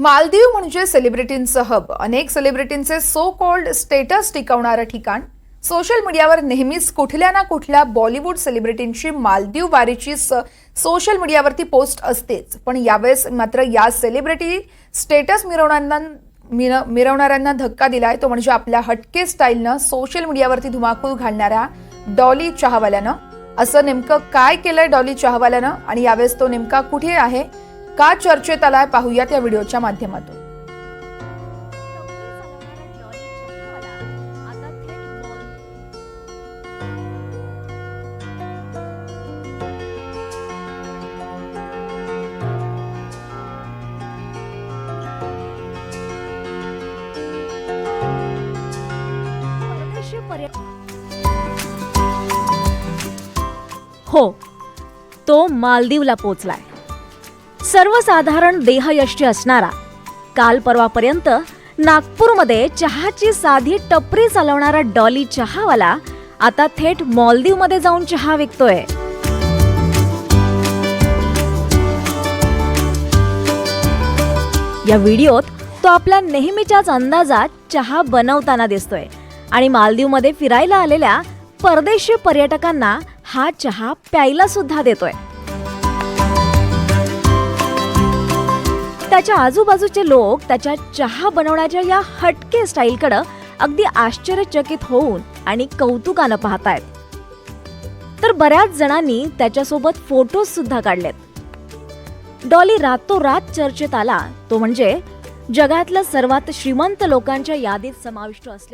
मालदीव म्हणजे सेलिब्रिटींचं हब अनेक सेलिब्रिटींचे सो कॉल्ड स्टेटस टिकवणारं ठिकाण. सोशल मीडियावर नेहमीच कुठल्या ना कुठल्या बॉलिवूड सेलिब्रिटींची मालदीव वारीची स सोशल मीडियावरती पोस्ट असतेच. पण यावेळेस मात्र या सेलिब्रिटी स्टेटस मिरवणाऱ्यांना मिर- मिरवणाऱ्यांना धक्का दिलाय. तो म्हणजे आपल्या हटके स्टाईलनं सोशल मीडियावरती धुमाकूळ घालणाऱ्या डॉली चहावाल्यानं असं नेमकं काय केलंय डॉली चहावाल्यानं आणि यावेळेस तो नेमका कुठे आहे? का चर्चेत आलाय पाहूयात या व्हिडिओच्या माध्यमातून. हो तो मालदीवला पोचलाय. सर्वसाधारण देहयष्टी असणारा. काल परवापर्यंत नागपूरमध्ये चहाची साधी टपरी चालवणारा डॉली चहावाला आता थेट मालदीवमध्ये जाऊन चहा विकतोय. या व्हिडिओत तो आपल्या नेहमीच्याच अंदाजात चहा बनवताना दिसतोय आणि मालदीवमध्ये फिरायला आलेल्या परदेशी पर्यटकांना हा चहा प्यायला सुद्धा देतोय. त्याच्या आजूबाजूचे लोक त्याच्या चहा बनवण्याच्या या हटके स्टाईलकडं अगदी आश्चर्यचकित होऊन आणि कौतुकानं पाहतायत. तर बऱ्याच जणांनी त्याच्यासोबत फोटोज सुद्धा काढलेत. डॉली रातोरात चर्चेत आला तो म्हणजे जगातल्या सर्वात श्रीमंत लोकांच्या यादीत समाविष्ट असले